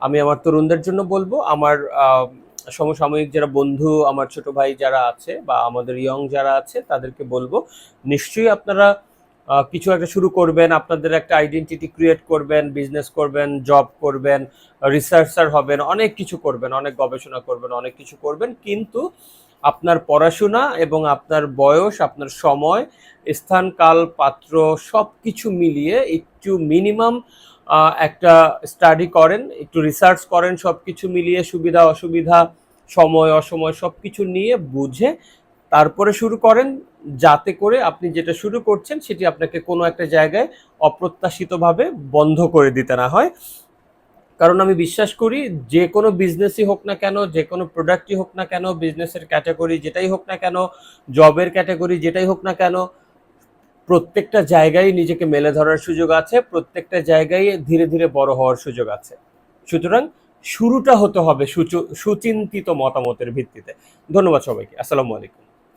আমি আমার তরুণদের জন্য বলব, আমার সমসাময়িক যারা বন্ধু, আমার ছোট ভাই যারা আছে বা আমাদের ইয়ং যারা আছে, তাদেরকে বলব, নিশ্চয়ই আপনারা কিছু একটা শুরু করবেন, আপনাদের একটা আইডেন্টিটি ক্রিয়েট করবেন বিজনেস করবেন জব করবেন রিসার্চার হবেন, অনেক কিছু করবেন, অনেক গবেষণা করবেন, অনেক কিছু করবেন, কিন্তু আপনার পড়াশোনা এবং আপনার বয়স, আপনার সময়, স্থান, কাল, পাত্র সব কিছু মিলিয়ে একটু মিনিমাম একটা স্টাডি করেন, একটু রিসার্চ করেন সব কিছু মিলিয়ে সুবিধা, অসুবিধা, সময়, অসময় সব কিছু নিয়ে বুঝে তারপরে শুরু করেন, যাতে করে আপনি যেটা শুরু করছেন সেটি আপনাকে কোনো একটা জায়গায় অপ্রত্যাশিতভাবে বন্ধ করে দিতে না হয়। কারণ আমি বিশ্বাস করি, যে কোনো বিজনেসই হোক না কেন, যে কোনো প্রোডাক্টই হোক না কেন বিজনেসের ক্যাটাগরি যেটাই হোক না কেন জবের ক্যাটাগরি যেটাই হোক না কেন প্রত্যেকটা জায়গায় নিজেকে মেলে ধরার সুযোগ আছে, প্রত্যেকটা জায়গায় ধীরে ধীরে বড় হওয়ার সুযোগ আছে। সুতরাং শুরুটা হতে হবে সুচ- সুচিন্তিত মতামতের ভিত্তিতে। ধন্যবাদ সবাইকে। আসসালামু আলাইকুম।